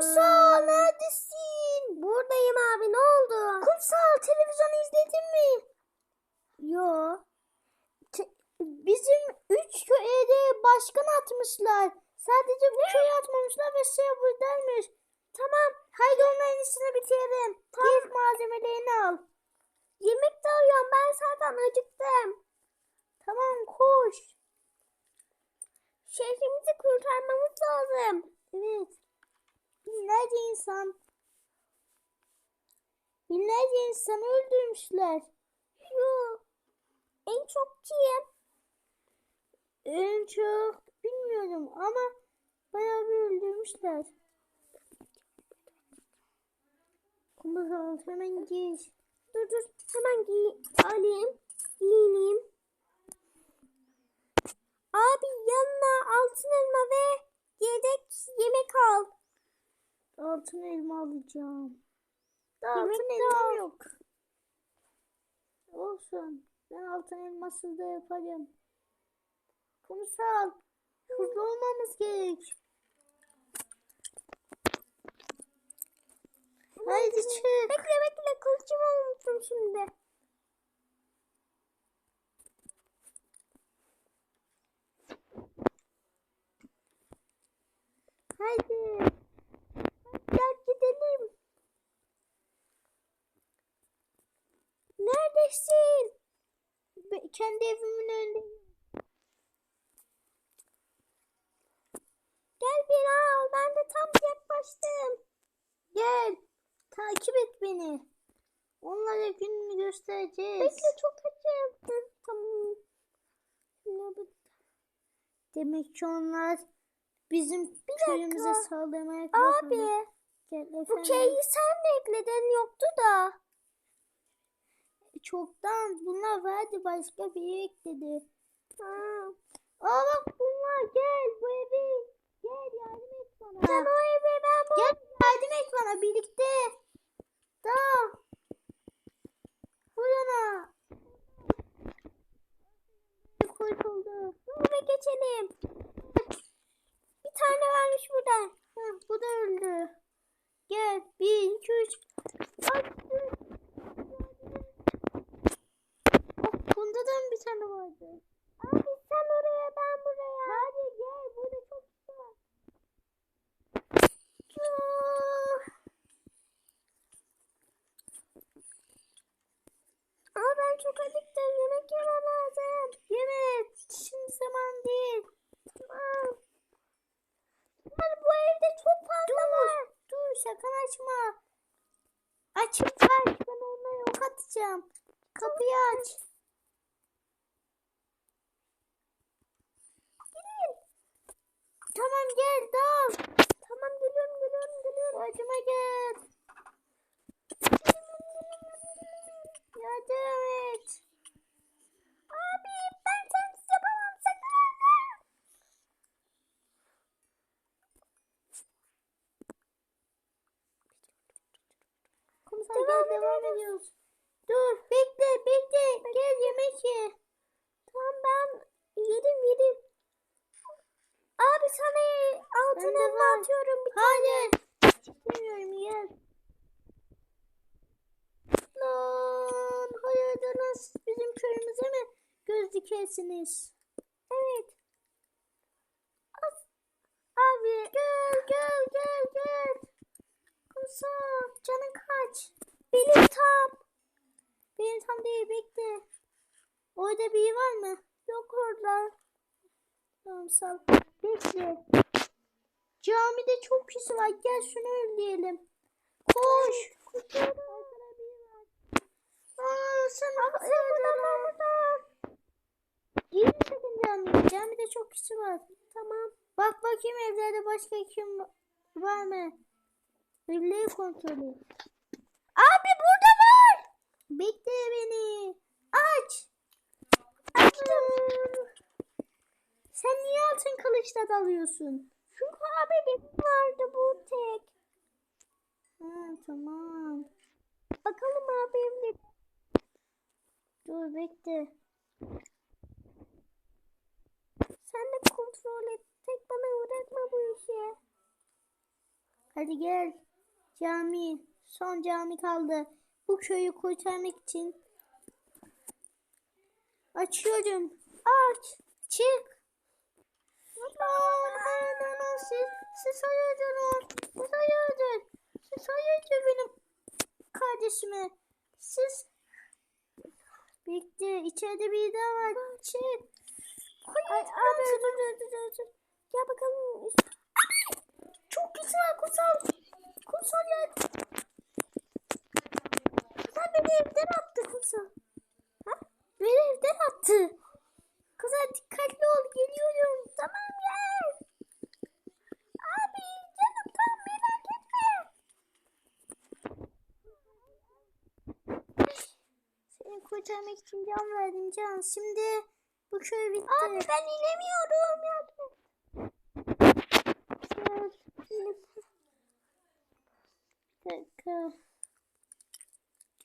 Kumsal neredesin? Buradayım abi ne oldu? Kumsal televizyon izledin mi? Yo. Te- bizim üç köye de başkan atmışlar. Sadece bu köye atmamışlar ve şey buradaymış. Tamam. Haydi onların işini bitirelim. Tamam. Git malzemelerini al. Yemek de alıyorum. Ben zaten acıktım. Tamam koş. Şehrimizi kurtarmamız lazım. Evet. Binlerce insan. Binlerce insanı öldürmüşler. Yo. En çok kim? En çok bilmiyorum ama bayağı bir öldürmüşler. Kumbaral hemen giy. Dur dur hemen giy alayım. Giyineyim. Abi yanına altın elma ve yedek yemek al. Altın elma alacağım. Daha Yemek altın elmam yok. Olsun. Ben altın elmasız da yaparım. Kumsal. Hızlı olmamız gerek. Haydi çık. Bekle bekle kılıcımı unuttum şimdi. Haydi. Gel gidelim. Neredesin? Be- kendi evimin önündeyim. Gel beni al. Ben de tam yaklaştım. Gel. Takip et beni. Onlara gününü göstereceğiz. Bekle çok. Hı, Tamam. Bu? Demek ki onlar bizim köyümüze dakika. saldırmaya Abi kalkıyorlar. Gel bu efendim. K'yi sen mi ekledin yoktu da. Çoktan bunlar vardı başka biri ekledi. Ha. Aa bak bunlar gel bu evi. Gel yardım et bana evi ben bu. Gel yardım et bana birlikte. Tamam. Burana. Kurtuldu. Dur ve geçelim. Bir tane varmış burada. Hı, bu da öldü. Gel. Bir, iki, üç. Ay, dur. Oh, bunda da mı bir tane vardı? Abi sen oraya ben buraya. Hadi gel. Burada çok kişi var. Aa ben çok acıktım. Yemek yemem lazım. Yemek. Şimdi zaman değil. Tamam. Abi bu evde çok fazla var. Dur sakın açma. Açıp kaç. Ben onları ok atacağım. Kapıyı aç. Gelin. Tamam gel dal. Tamam geliyorum geliyorum geliyorum. Acıma gel. Yardım et. Abi ben sensiz yapamam sakın. Kumsal Devam gel devam ediyoruz. ediyoruz. Dur bekle bekle. Gel yemek ye. Tamam ben yedim yedim. Abi sana altın Bende elma var. atıyorum bir Hayır. İstemiyorum gel. Lan hayırdır lan siz bizim köyümüze mi dikersiniz? Evet. Abi gel gel gel gel. Kumsal canın kaç? Benim tam. Benim tam değil bekle. Orada biri var mı? Yok orada. Tamam sal. Bekle. Camide çok kişi var. Gel şunu önleyelim. Koş. Aa, sen Burada burada. Gelin sakın camiye. Camide çok kişi var. Tamam. Bak bakayım evlerde başka kim var mı? Evleri kontrol et. Abi burada var. Bekle beni. Aç. Açtım. Sen niye altın kılıçla dalıyorsun? Çünkü abi benim vardı bu tek. Ha, tamam. Bakalım abi evde. Dur bekle. Sen de kontrol et. Tek bana bırakma bu işi. Hadi gel. Cami. Son cami kaldı. Bu köyü kurtarmak için. Açıyorum. Aç. Çık. Aman aman siz, siz hayırdır Siz hayırdır. Siz hayırdır benim kardeşime. Siz Bekle içeride bir daha var. Çık. Ay, abi dur dur dur dur. Gel Ay! Çok güzel kutsal. Kutsal ya. Kutsal beni evden attı kutsal. Ha? Beni evden attı. Kutsal dikkatli ol geliyorum. Tamam gel. Abi canım tamam merak etme. Seni kurtarmak için can verdim can. Şimdi bu köy bitti. Abi ben inemiyorum. Yardım Bir dakika.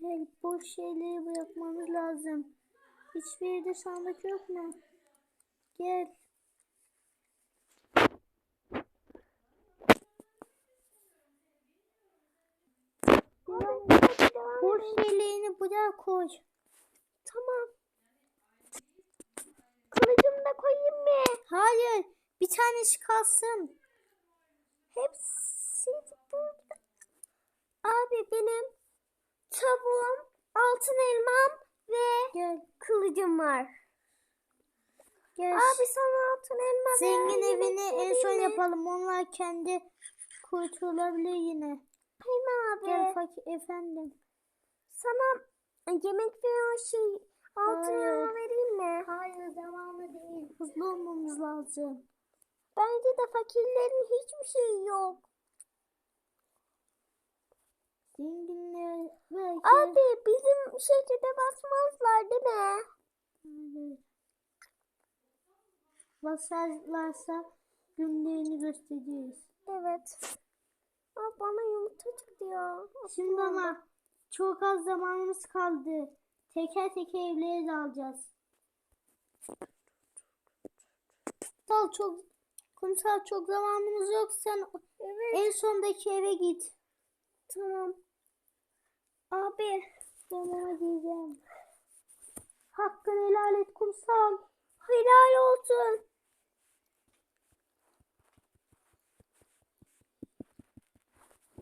Gel boş şeyleri bırakmamız lazım. Hiçbir yerde sandık yok mu? Gel. Boş şeylerini buraya koy. Tamam. Kılıcımı da koyayım mı? Hayır. Bir tanesi kalsın. Hepsi burada. Abi benim tavuğum, altın elmam ve Gel. kılıcım var. Gel. Abi sana altın elma Zengin ver, evini en son yapalım. Onlar kendi kurtulabilir yine. Hayır abi. Gel fakir efendim. Sana yemek veya şey altın elma vereyim mi? Hayır zamanı değil. Hızlı olmamız lazım. Bence de fakirlerin hiçbir şeyi yok. Zenginler belki. Abi bizim şehirde basmazlar değil mi? Hayır. Basarlarsa günlerini göstereceğiz. Evet. Aa, bana yumurta çıktı ya. Şimdi ama çok az zamanımız kaldı. Teker teker evleri de alacağız. Kumsal çok kumsal çok zamanımız yok. Sen Evet. en sondaki eve git. Tamam. Abi. Tamam diyeceğim. Hakkını helal et kumsal. Helal olsun.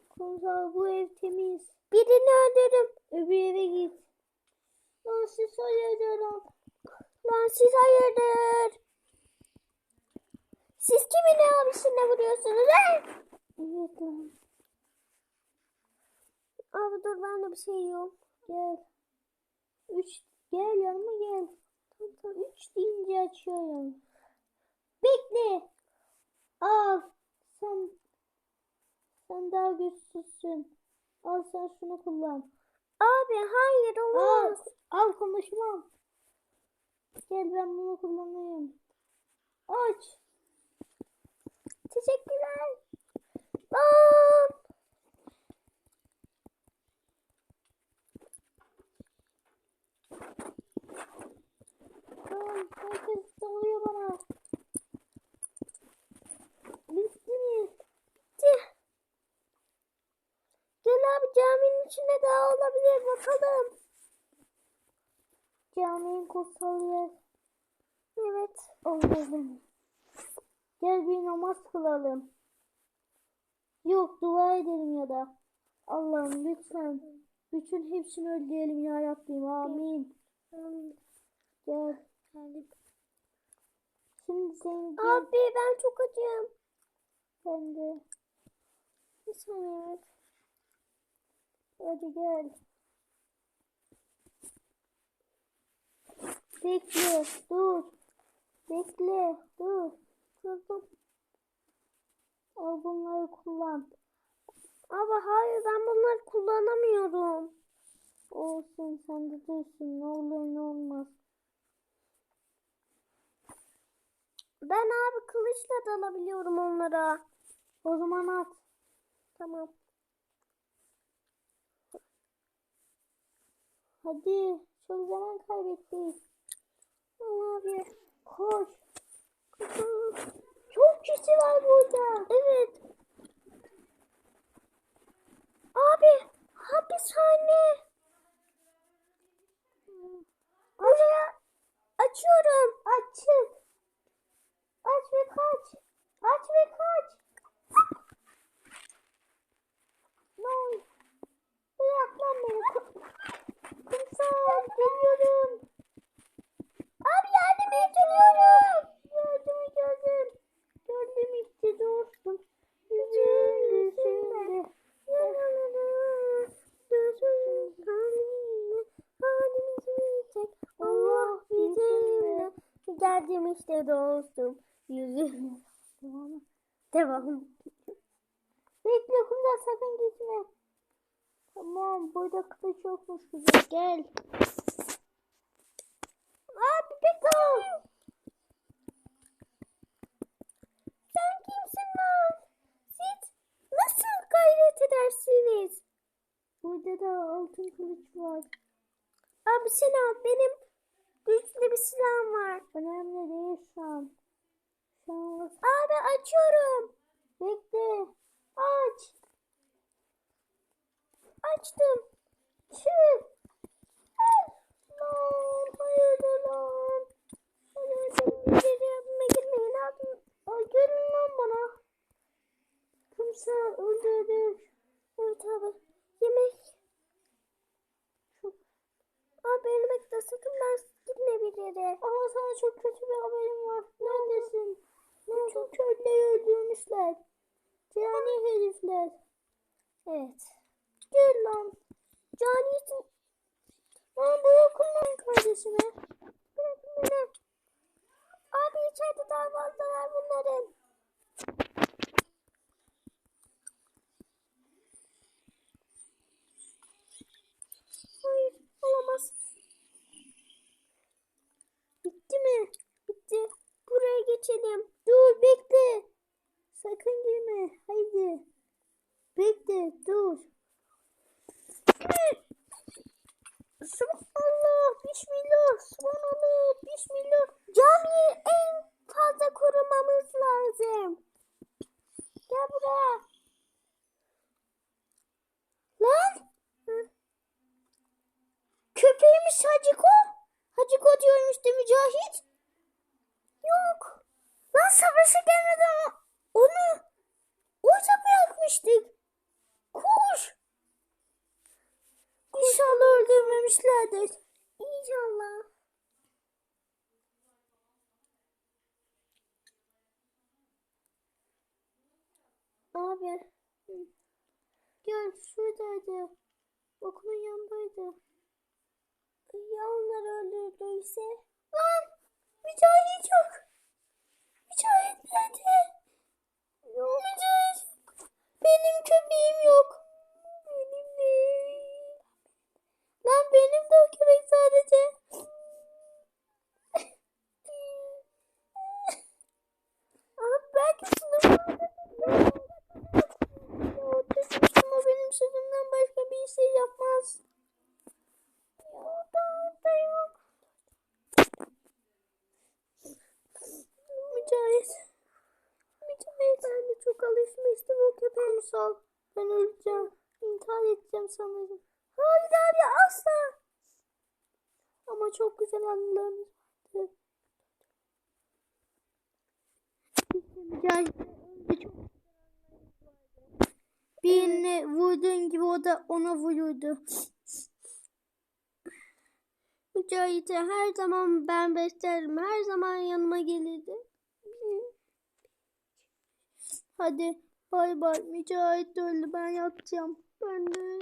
Kumsal bu ev temiz. Birini öldürdüm. Öbür eve git. Lan siz hayırdır Lan siz hayırdır? Siz kimin abisine vuruyorsunuz he? Evet lan. Abi dur bende bir şey yok. Gel. Üç. Gel yanıma gel. Tamam, tamam. Üç deyince açıyorum. Bekle. Al. Sen sen daha güçsüzsün. Al sen şunu kullan. Abi hayır Al. olmaz. Al konuşmam. Gel ben bunu kullanayım. Aç. Teşekkürler. Lan. Tamam. Herkes dalıyor bana. Bitti mi? Tih. Gel abi caminin içinde daha olabilir bakalım. Caminin kutsal yer. Evet. Allah'ım. Gel bir namaz kılalım. Yok dua edelim ya da. Allah'ım lütfen. Bütün hepsini öldürelim ya Rabbim. Amin. Gel. Şimdi seni gel. Abi ben çok acım. Ben de. Bir saniye. Hadi gel. Bekle. Dur. Bekle. Dur. Durdum. Al bunları kullan. Ama hayır ben bunları kullanamıyorum. Olsun sen de dursun. Ne olur ne olmaz. Ben abi kılıçla dalabiliyorum onlara. O zaman at. Tamam. Hadi. Çok zaman kaybettik. Al abi. Koş. Kızım. Çok kişi var burada. Evet. saniye. Buraya açıyorum. Açık. Aç ve kaç. Aç ve kaç. Ne oldu? Bırak lan beni. Kum- Kumsal geliyorum. Abi yardım ediyorum. Gördüm gördüm. Gördüm işte dostum. Yüzün yüzünde. Allah bizimle. Geldim işte dostum. Yüzüm. Tamam. Devam. Bekle kumsal sakın gitme. Tamam burada kılıç yokmuş güzel gel. Abi bekle. Sen kimsin lan? Siz nasıl gayret edersiniz? Burada da altın kılıç var. Abi sen al. Benim güçlü bir silahım var. Önemli değil şu. Şu an Abi açıyorum. bekle. Aç. Açtım. Çık. Lan hayırdır lan. Geri yapma girmeyin abi. Ay gelin bana. Kumsal öldürdük. Evet abi. Yemek. Çok... Abi beni bekle sakın ben gitme bir yere. Ama sana çok kötü bir haberim var. Neredesin? Bütün köyleri öldürmüşler. Cani herifler. Evet. Gel lan. Cani için Lan bırakın lan kardeşime. bırakın beni. Abi içeride daha fazlalar bunların. Hayır olamaz. Bitti mi? Bitti. Buraya geçelim. Dur bekle. Sakın girme. Haydi. Bekle dur. Subhanallah, Bismillah, Subhanallah, Bismillah. Camiyi en fazla korumamız lazım. Gel buraya. Lan. Hı. Köpeğimiz Haciko. Haciko diyormuş değil mi Cahit? Yok. Lan savaşa gelmeden onu orada bırakmıştık. Koş. İnşallah öldürmemişlerdir. İnşallah. Abi. Gel şuradaydı. Okulun yanındaydı. Ya onlar öldürdüyse? Lan! Mücahit yok. Mücahit nerede? Mücahit yok. Benim köpeğim yok. Benim de. Lan benim de o köpek sadece. Abi belki sınıflarda Ya dedim ama benim sözümden başka bir şey yapmaz. Ya da da yok. Mücahit. Mücahit. Ben de çok alışmıştım o köpeğe. Kumsal. Ben öleceğim. İntihar edeceğim sanırım. Hayır abi asla. Ama çok güzel anılarımız vardı. İşte Birine vurduğun gibi o da ona vururdu. Mücahit'i her zaman ben beslerim. Her zaman yanıma gelirdi. Hadi bay bay. Mücahit öldü ben yatacağım. Ben de.